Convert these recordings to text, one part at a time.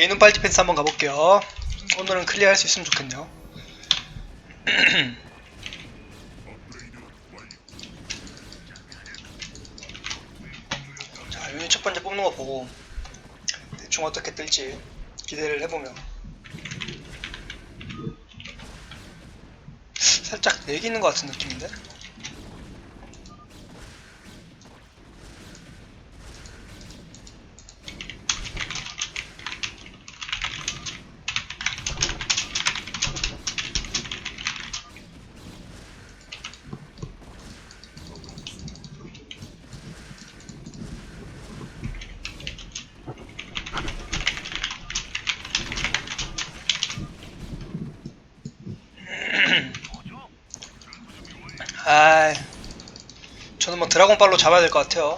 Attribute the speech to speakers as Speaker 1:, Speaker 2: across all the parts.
Speaker 1: 개인 운빨 디펜스 한번 가볼게요. 오늘은 클리어 할 수 있으면 좋겠네요. 자, 유닛 첫 번째 뽑는 거 보고 대충 어떻게 뜰지 기대를 해보면 살짝 내기는 것 같은 느낌인데? 아, 저는 뭐 드라곤발로 잡아야 될 것 같아요.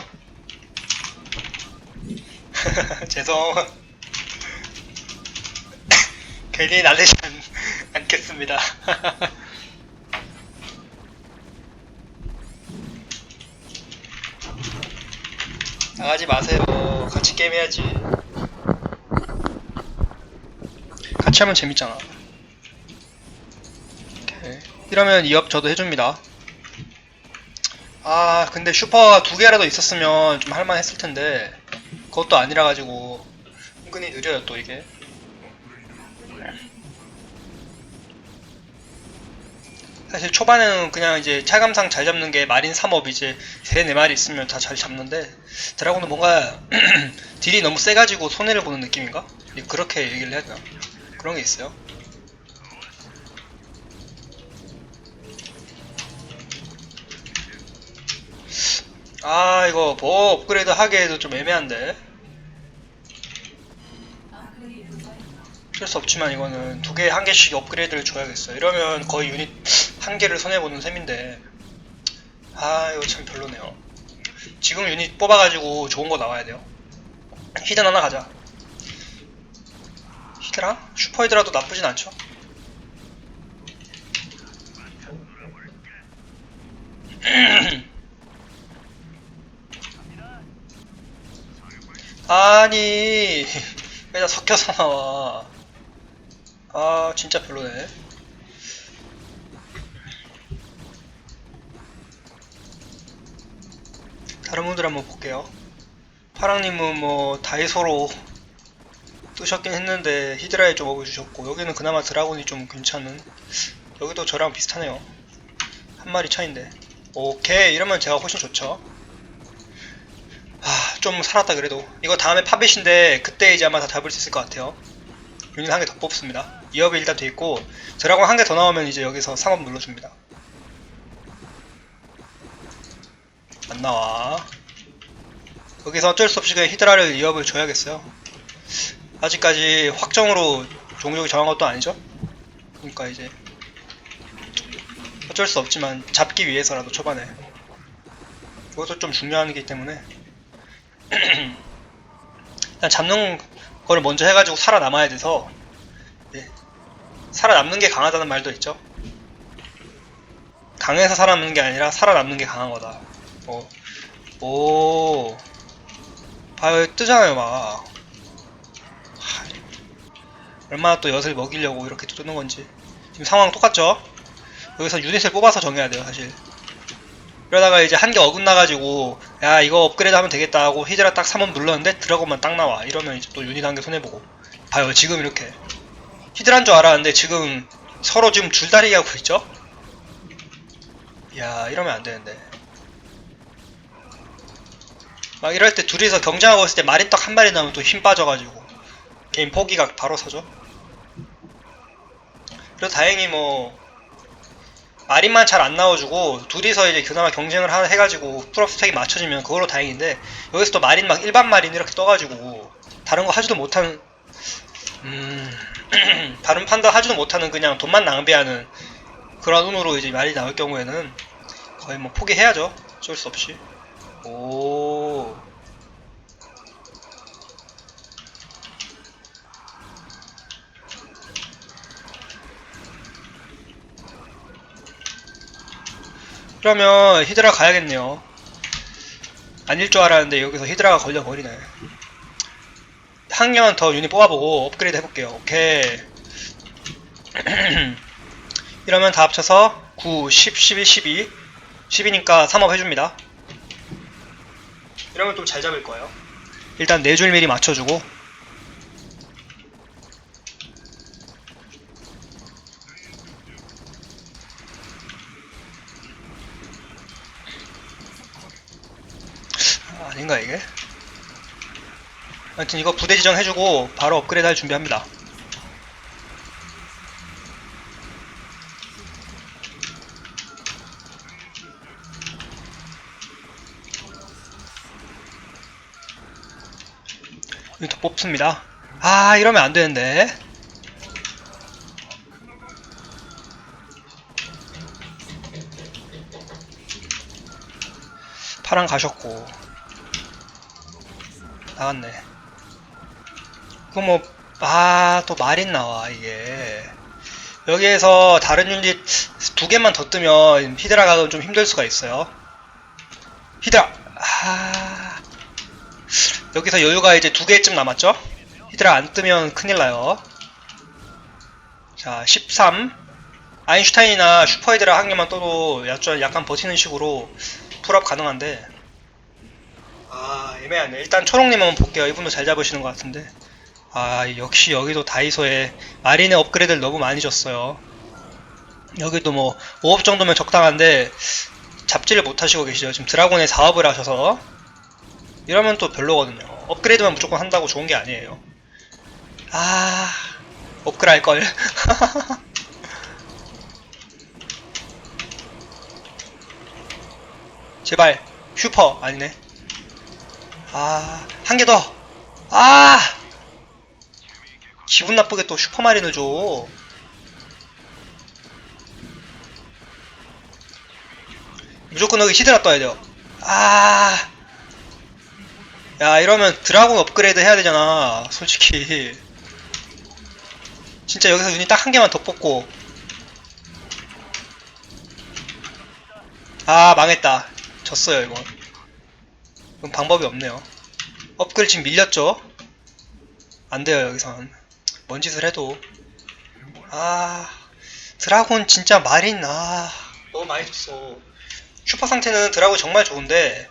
Speaker 1: 죄송. 괜히 날리지 않, 않겠습니다. 나가지 마세요. 같이 게임 해야지. 같이 하면 재밌잖아. 오케이. 이러면 2업 저도 해줍니다. 아 근데 슈퍼가 두 개라도 있었으면 좀 할만했을 텐데 그것도 아니라 가지고 은근히 느려요 또 이게 사실 초반에는 그냥 이제 차감상 잘 잡는 게 마린 3업 이제 3, 4마리 있으면 다 잘 잡는데 드라곤은 뭔가 딜이 너무 세가지고 손해를 보는 느낌인가? 그렇게 얘기를 해야 되나? 그런 게 있어요 아 이거 뭐 업그레이드 하기에도 좀 애매한데. 어쩔 수 없지만 이거는 두 개 한 개씩 업그레이드를 줘야겠어. 이러면 거의 유닛 한 개를 손해보는 셈인데. 아 이거 참 별로네요. 지금 유닛 뽑아가지고 좋은 거 나와야 돼요. 히든 하나 가자. 히드라? 슈퍼 히드라도 나쁘진 않죠 아니 왜다 섞여서 나와. 아 진짜 별로네. 다른 분들 한번 볼게요. 파랑님은 뭐 다이소로 뜨셨긴 했는데 히드라에 좀 업을 주셨고 여기는 그나마 드라곤이 좀 괜찮은. 여기도 저랑 비슷하네요. 한 마리 차인데. 오케이 이러면 제가 훨씬 좋죠. 아, 좀 살았다 그래도. 이거 다음에 팝잇인데 그때 이제 아마 다 잡을 수 있을 것 같아요. 유닛 한 개 더 뽑습니다. 2업이 일단 돼 있고 드라곤 한개 더 나오면 이제 여기서 3업 눌러줍니다. 안 나와. 여기서 어쩔 수 없이 그냥 히드라를 2업을 줘야겠어요. 아직까지 확정으로 종족이 정한 것도 아니죠? 그러니까 이제 어쩔 수 없지만 잡기 위해서라도 초반에. 이것도 좀 중요한 이기 때문에 일단 잡는 거를 먼저 해가지고 살아남아야 돼서 예. 살아남는 게 강하다는 말도 있죠. 강해서 살아남는 게 아니라 살아남는 게 강한 거다. 어. 오 봐요 뜨잖아요 막. 하, 얼마나 또 엿을 먹이려고 이렇게 또 뜨는 건지. 지금 상황 똑같죠? 여기서 유닛을 뽑아서 정해야 돼요 사실. 그러다가 이제 한 개 어긋나가지고 야 이거 업그레이드 하면 되겠다 하고 히드라 딱 3원 눌렀는데 드라곤만 딱 나와. 이러면 이제 또 유닛 한 개 손해보고. 봐요 지금 이렇게. 히드라인 줄 알았는데 지금 서로 지금 줄다리기 하고 있죠? 야 이러면 안 되는데. 막 이럴 때 둘이서 경쟁하고 있을 때 마린 딱한 마리 나오면 또 힘 빠져가지고. 게임 포기가 바로 서죠? 그래도 다행히 뭐 마린만 잘 안 나와주고 둘이서 이제 그나마 경쟁을 하, 해가지고 스택이 맞춰지면 그걸로 다행인데 여기서 또 마린 막 일반 마린 이렇게 떠가지고 다른 거 하지도 못하는 음 다른 판단 하지도 못하는 그냥 돈만 낭비하는 그런 운으로 이제 말이 나올 경우에는 거의 뭐 포기해야죠. 어쩔 수 없이. 오 그러면 히드라 가야겠네요. 아닐 줄 알았는데 여기서 히드라가 걸려버리네. 한 개만 더 유닛 뽑아보고 업그레이드 해볼게요. 오케이. 이러면 다 합쳐서 9, 10, 11, 12. 10이니까 3업 해줍니다. 이러면 좀 잘 잡을 거예요. 일단 4줄 미리 맞춰주고. 아, 아닌가 이게? 하여튼 이거 부대 지정 해주고 바로 업그레이드 할 준비합니다. 더 뽑습니다. 아 이러면 안 되는데. 파랑 가셨고 나갔네. 그거 뭐, 아, 또 마린 나와, 이게. 여기에서 다른 유닛 두 개만 더 뜨면 히드라 가면 좀 힘들 수가 있어요. 히드라! 아, 여기서 여유가 이제 두 개쯤 남았죠? 히드라 안 뜨면 큰일 나요. 자, 13. 아인슈타인이나 슈퍼히드라 한 개만 떠도 약간 버티는 식으로 풀업 가능한데. 아, 애매하네. 일단 한번 볼게요. 이분도 잘 잡으시는 것 같은데. 아, 역시 여기도 다이소에 마린의 업그레이드를 너무 많이 줬어요. 여기도 뭐 5업 정도면 적당한데 잡지를 못 하시고 계시죠. 지금 드라곤에 4업을 하셔서 이러면 또 별로거든요. 업그레이드만 무조건 한다고 좋은 게 아니에요. 아, 업그레이드 할 걸. 제발 슈퍼 아니네. 아, 한 개 더. 아! 기분 나쁘게 또 슈퍼마린을 줘. 무조건 여기 히드라 떠야 돼요. 아. 야, 이러면 드라곤 업그레이드 해야 되잖아. 솔직히. 진짜 여기서 유닛 딱한 개만 더 뽑고. 아, 망했다. 졌어요, 이건. 그럼 방법이 없네요. 업글 지금 밀렸죠? 안 돼요, 여기선. 뭔 짓을 해도. 아, 드라곤 진짜 마린, 아, 너무 많이 줬어. 슈퍼 상태는 드라곤 정말 좋은데,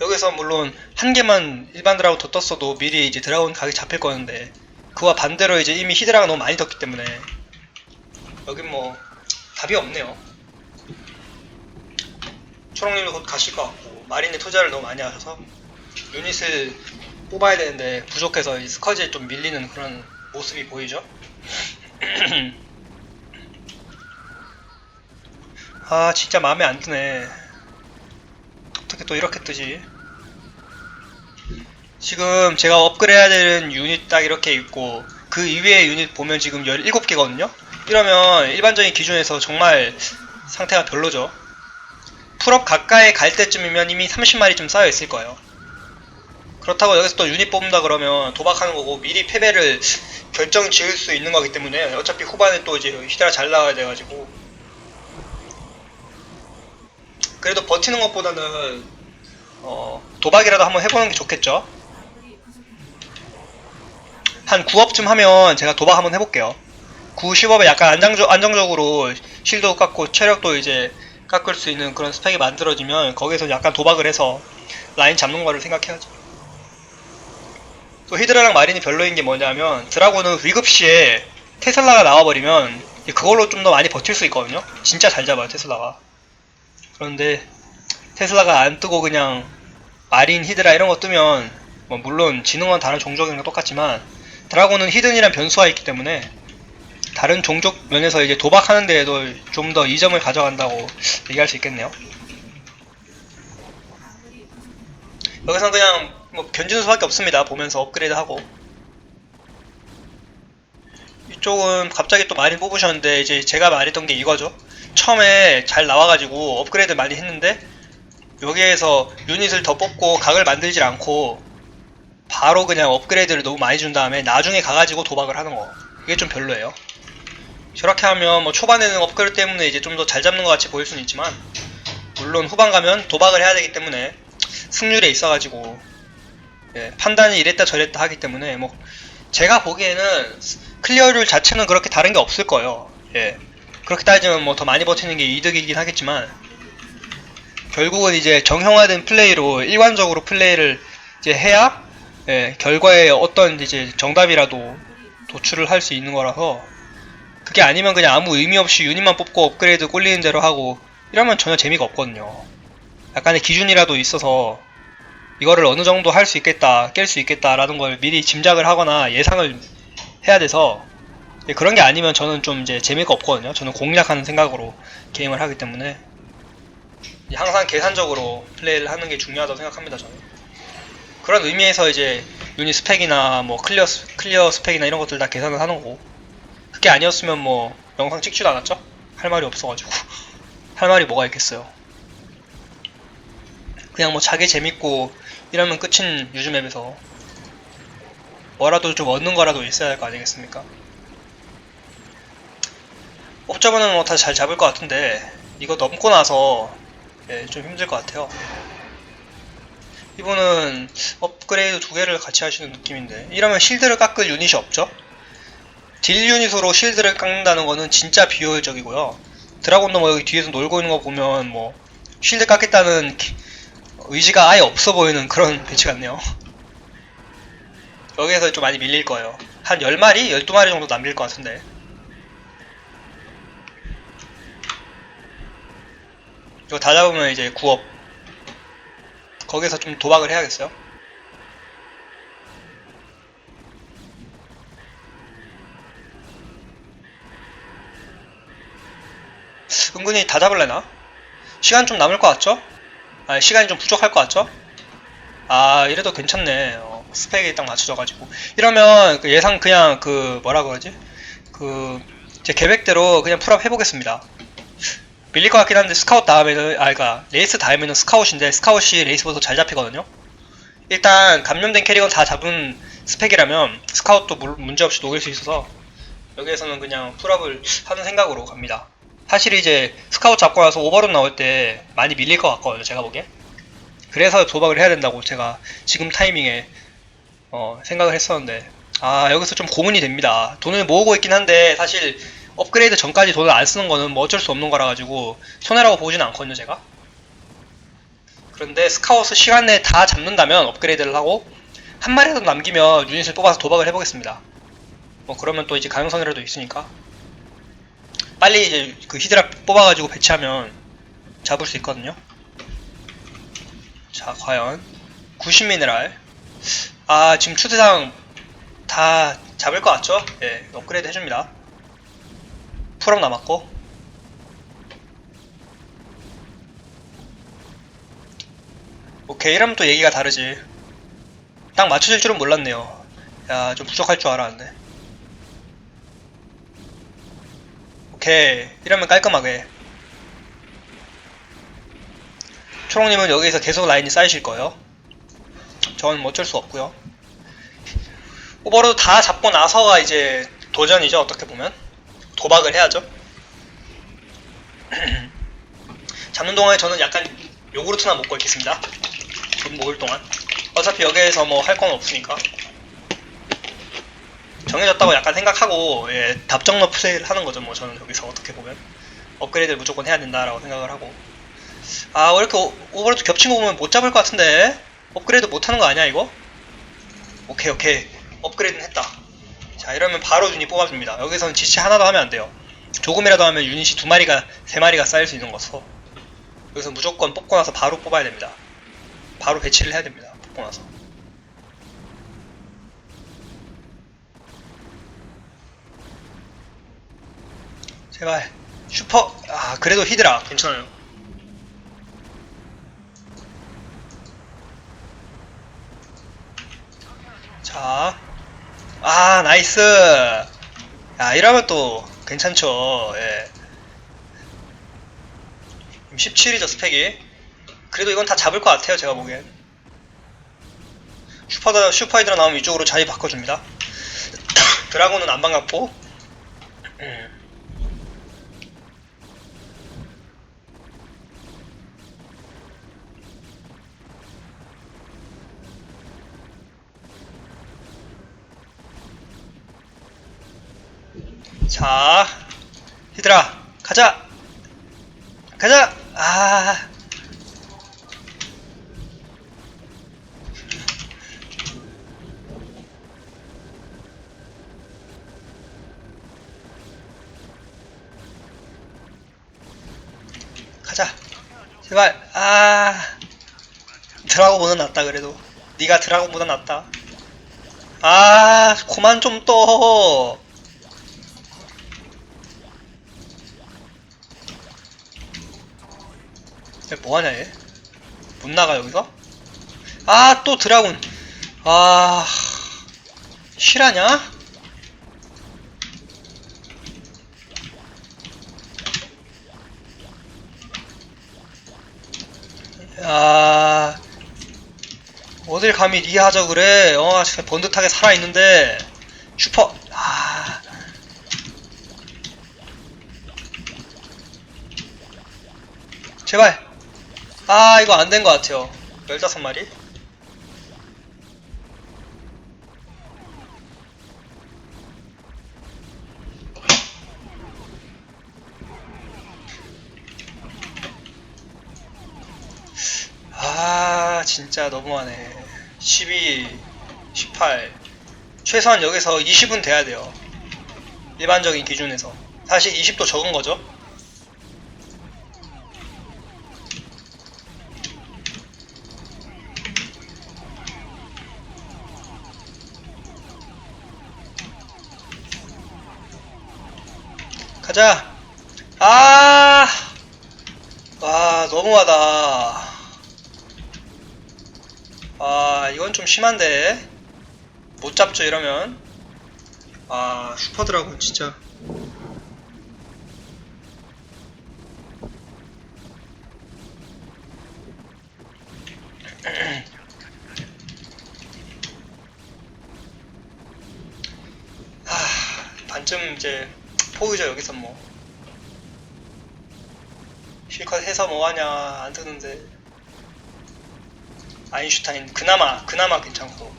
Speaker 1: 여기서 물론 한 개만 일반 드라곤 더 떴어도 미리 이제 드라곤 가격이 잡힐 거였는데, 그와 반대로 이제 이미 히드라가 너무 많이 떴기 때문에, 여긴 뭐, 답이 없네요. 초롱님도 곧 가실 것 같고, 마린에 투자를 너무 많이 하셔서, 유닛을 뽑아야 되는데 부족해서 이 스커지에 좀 밀리는 그런 모습이 보이죠? 아 진짜 마음에 안 드네. 어떻게 또 이렇게 뜨지? 지금 제가 업그레이드 해야 되는 유닛 딱 이렇게 있고 그 이외의 유닛 보면 지금 17개거든요? 이러면 일반적인 기준에서 정말 상태가 별로죠 풀업 가까이 갈 때쯤이면 이미 30마리쯤 쌓여 있을 거예요. 그렇다고 여기서 또 유닛 뽑는다 그러면 도박하는 거고 미리 패배를 결정 지을 수 있는 거기 때문에 어차피 후반에 또 이제 히드라 잘 나와야 돼가지고. 그래도 버티는 것보다는 어, 도박이라도 한번 해보는 게 좋겠죠? 한 9업쯤 하면 제가 도박 한번 해볼게요. 9, 10업에 약간 안정적, 안정적으로 실드 깎고 체력도 이제 깎을 수 있는 그런 스펙이 만들어지면 거기서 약간 도박을 해서 라인 잡는 거를 생각해야죠. 또 히드라랑 마린이 별로인 게 뭐냐면 드라곤은 위급 시에 테슬라가 나와버리면 그걸로 좀 더 많이 버틸 수 있거든요. 진짜 잘 잡아요 테슬라가. 그런데 테슬라가 안 뜨고 그냥 마린 히드라 이런 거 뜨면 뭐 물론 지능은 다른 종족이랑 똑같지만 드라곤은 히든이란 변수가 있기 때문에 다른 종족 면에서 이제 도박하는 데에도 좀 더 이점을 가져간다고 얘기할 수 있겠네요 여기서 그냥 뭐 견디는 수밖에 없습니다. 보면서 업그레이드 하고 이쪽은 갑자기 또 마린 뽑으셨는데 이제 제가 말했던 게 이거죠. 처음에 잘 나와가지고 업그레이드 많이 했는데 여기에서 유닛을 더 뽑고 각을 만들질 않고 바로 그냥 업그레이드를 너무 많이 준 다음에 나중에 가가지고 도박을 하는 거 이게 좀 별로예요. 저렇게 하면 뭐 초반에는 업그레이드 때문에 이제 좀 더 잘 잡는 것 같이 보일 수는 있지만 물론 후반 가면 도박을 해야 되기 때문에 승률에 있어가지고 예, 판단이 이랬다 저랬다 하기 때문에 뭐 제가 보기에는 클리어율 자체는 그렇게 다른 게 없을 거예요. 예. 그렇게 따지면 뭐 더 많이 버티는 게 이득이긴 하겠지만 결국은 이제 정형화된 플레이로 일관적으로 플레이를 이제 해야 예, 결과에 어떤 이제 정답이라도 도출을 할 수 있는 거라서 그게 아니면 그냥 아무 의미 없이 유닛만 뽑고 업그레이드 꼴리는 대로 하고 이러면 전혀 재미가 없거든요. 약간의 기준이라도 있어서 이거를 어느 정도 할 수 있겠다, 깰 수 있겠다라는 걸 미리 짐작을 하거나 예상을 해야 돼서 예, 그런 게 아니면 저는 좀 이제 재미가 없거든요. 저는 공략하는 생각으로 게임을 하기 때문에 항상 계산적으로 플레이를 하는 게 중요하다고 생각합니다. 저는 그런 의미에서 이제 유닛 스펙이나 뭐 클리어 스- 클리어 스펙이나 이런 것들 다 계산을 하는 거고 그게 아니었으면 뭐 영상 찍지도 않았죠? 할 말이 없어가지고 할 말이 뭐가 있겠어요. 그냥 뭐 자기 재밌고 이러면 끝인 요즘 앱에서 뭐라도 좀 얻는 거라도 있어야 할 거 아니겠습니까? 옵저버는 뭐 다 잘 잡을 것 같은데 이거 넘고 나서 예, 좀 힘들 것 같아요. 이분은 업그레이드 두 개를 같이 하시는 느낌인데 이러면 실드를 깎을 유닛이 없죠? 딜 유닛으로 실드를 깎는다는 거는 진짜 비효율적이고요. 드라곤도 뭐 여기 뒤에서 놀고 있는 거 보면 뭐 실드 깎겠다는 기- 의지가 아예 없어 보이는 그런 배치 같네요. 여기에서 좀 많이 밀릴 거예요. 한 10마리? 12마리 정도 남길 것 같은데. 이거 다 잡으면 이제 9업. 거기서 좀 도박을 해야겠어요. 은근히 다 잡을래나? 시간 좀 남을 것 같죠? 아, 시간이 좀 부족할 것 같죠? 아, 이래도 괜찮네. 어, 스펙이 딱 맞춰져가지고. 이러면 그 예상 그냥 그 뭐라 그러지? 그 제 계획대로 그냥 풀업 해보겠습니다. 밀릴 것 같긴 한데 스카웃 다음에는 아 그니까 레이스 다음에는 스카웃인데 스카웃이 레이스보다 잘 잡히거든요. 일단 감염된 캐릭은 다 잡은 스펙이라면 스카웃도 물- 문제없이 녹일 수 있어서 여기에서는 그냥 풀업을 하는 생각으로 갑니다. 사실 이제 스카웃 잡고 나서 오버론 나올 때 많이 밀릴 것 같거든요, 제가 보기엔. 그래서 도박을 해야 된다고 제가 지금 타이밍에 어, 생각을 했었는데 아 여기서 좀 고민이 됩니다. 돈을 모으고 있긴 한데 사실 업그레이드 전까지 돈을 안 쓰는 거는 뭐 어쩔 수 없는 거라 가지고 손해라고 보진 않거든요, 제가. 그런데 스카웃을 시간 내에 다 잡는다면 업그레이드를 하고 한 마리라도 남기면 유닛을 뽑아서 도박을 해보겠습니다. 뭐 그러면 또 이제 가능성이라도 있으니까 빨리 그 히드라 뽑아가지고 배치하면 잡을 수 있거든요. 자, 과연 90 미네랄. 아, 지금 추세상 다 잡을 것 같죠? 예, 업그레이드 해줍니다. 풀업 남았고. 오케이, 이러면 또 얘기가 다르지. 딱 맞춰질 줄은 몰랐네요. 야, 좀 부족할 줄 알았는데. 오케이, 이러면 깔끔하게. 초롱님은 여기서 계속 라인이 쌓이실 거예요. 저는 뭐 어쩔 수 없고요. 오버로드 다 잡고 나서가 이제 도전이죠, 어떻게 보면. 도박을 해야죠. 잡는 동안에 저는 약간 요구르트나 먹고 있겠습니다. 돈 모을 동안. 어차피 여기에서 뭐 할 건 없으니까. 정해졌다고 약간 생각하고, 예, 답정너 플레이를 하는 거죠, 뭐 저는 여기서 어떻게 보면. 업그레이드를 무조건 해야 된다라고 생각을 하고. 아, 왜 이렇게 오- 오버로드 겹친 거 보면 못 잡을 것 같은데? 업그레이드 못 하는 거 아니야, 이거? 오케이, 오케이. 업그레이드는 했다. 자, 이러면 바로 유닛 뽑아줍니다. 여기서는 지치 하나도 하면 안 돼요. 조금이라도 하면 유닛이 두 마리가, 세 마리가 쌓일 수 있는 거서. 여기서 무조건 뽑고 나서 바로 뽑아야 됩니다. 바로 배치를 해야 됩니다. 뽑고 나서. 제발. 슈퍼, 아, 그래도 히드라. 괜찮아요. 자. 아, 나이스. 야, 이러면 또 괜찮죠. 예. 17이죠, 스펙이. 그래도 이건 다 잡을 것 같아요, 제가 보기엔. 슈퍼, 슈퍼 히드라 나오면 이쪽으로 자리 바꿔줍니다. 드라곤은 안 반갑고. 자, 히드라, 가자! 가자! 아. 가자. 제발. 아. 드라곤보다 낫다 그래도. 네가 드라곤보다 낫다. 아, 그만 좀 떠. 얘 뭐하냐 얘? 못 나가 여기서? 아 또 드라군 아 실하냐? 야 어딜 감히 리하자 그래 어 진짜 번듯하게 살아있는데 슈퍼 아 제발 아 이거 안 된 것 같아요. 15마리? 아 진짜 너무하네. 12 18 최소한 여기서 20은 돼야 돼요. 일반적인 기준에서. 사실 20도 적은 거죠 가자. 아, 와, 너무하다. 아, 이건 좀 심한데. 못 잡죠, 이러면. 아, 슈퍼드라군, 진짜. 아, 반쯤 이제 포기죠 여기서 뭐. 실컷 해서 뭐하냐 안 뜨는데. 아인슈타인 그나마 그나마 괜찮고.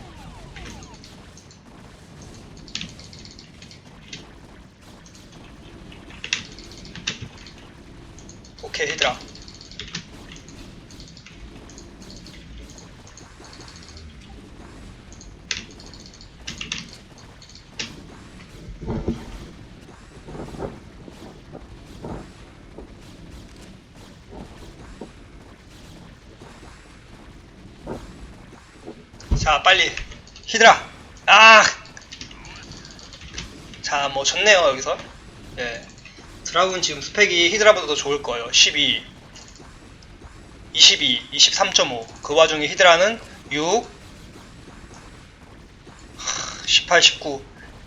Speaker 1: 오케이 얘들아 자 빨리. 히드라. 아! 자 뭐 좋네요 여기서. 예. 드라군 지금 스펙이 히드라보다 더 좋을 거예요. 12 22 23.5그 와중에 히드라는 6 18 19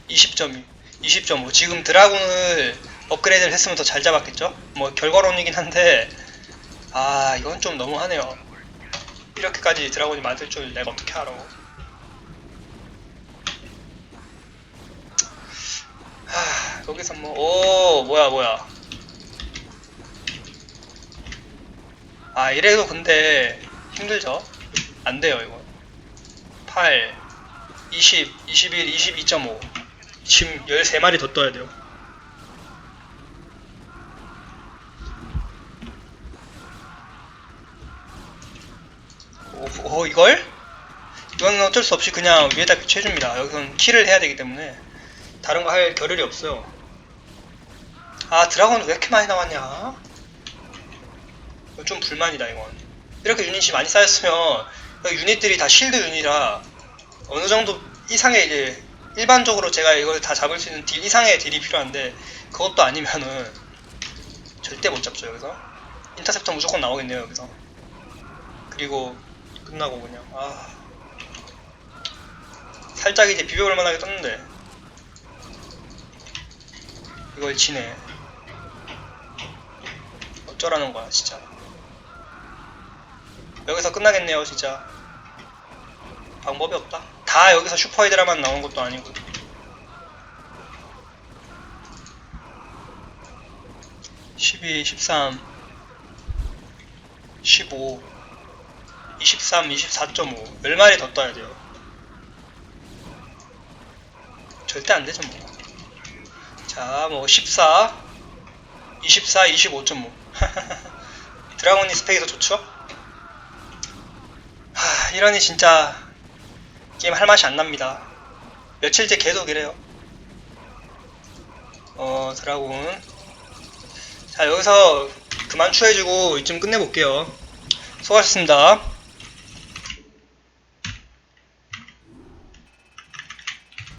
Speaker 1: 20.2 20.5 지금 드라군을 업그레이드를 했으면 더 잘 잡았겠죠? 뭐 결과론이긴 한데 아 이건 좀 너무하네요 이렇게까지 드라곤이 맞을 줄 내가 어떻게 알아? 하, 여기서 뭐, 오, 뭐야, 뭐야. 아, 이래도 근데 힘들죠? 안 돼요, 이거. 8, 20, 21, 22.5. 지금 13마리 더 떠야 돼요. 오, 오, 이걸? 이건 어쩔 수 없이 그냥 위에다 교체해줍니다. 여기서는 킬을 해야 되기 때문에 다른 거 할 겨를이 없어요. 아 드라곤 왜 이렇게 많이 나왔냐? 이거 좀 불만이다 이건. 이렇게 유닛이 많이 쌓였으면 유닛들이 다 실드 유닛이라 어느 정도 이상의 이제 일반적으로 제가 이걸 다 잡을 수 있는 딜 이상의 딜이 필요한데 그것도 아니면은 절대 못 잡죠 여기서. 인터셉터 무조건 나오겠네요 여기서. 그리고 끝나고 그냥. 아. 살짝 이제 비벼볼 만하게 떴는데. 이걸 지네. 어쩌라는 거야 진짜. 여기서 끝나겠네요 진짜. 방법이 없다. 다 여기서 슈퍼히드라만 나온 것도 아니고. 십이, 십삼, 십오 23, 24.5 10마리 더 떠야 돼요 절대 안 되죠 뭐 자, 뭐 14, 24, 25.5. 드라곤이 스펙이 더 좋죠? 하, 이러니 진짜 게임 할 맛이 안 납니다. 며칠째 계속 이래요. 어, 드라곤. 자, 여기서 그만 추해주고 이쯤 끝내볼게요. 수고하셨습니다.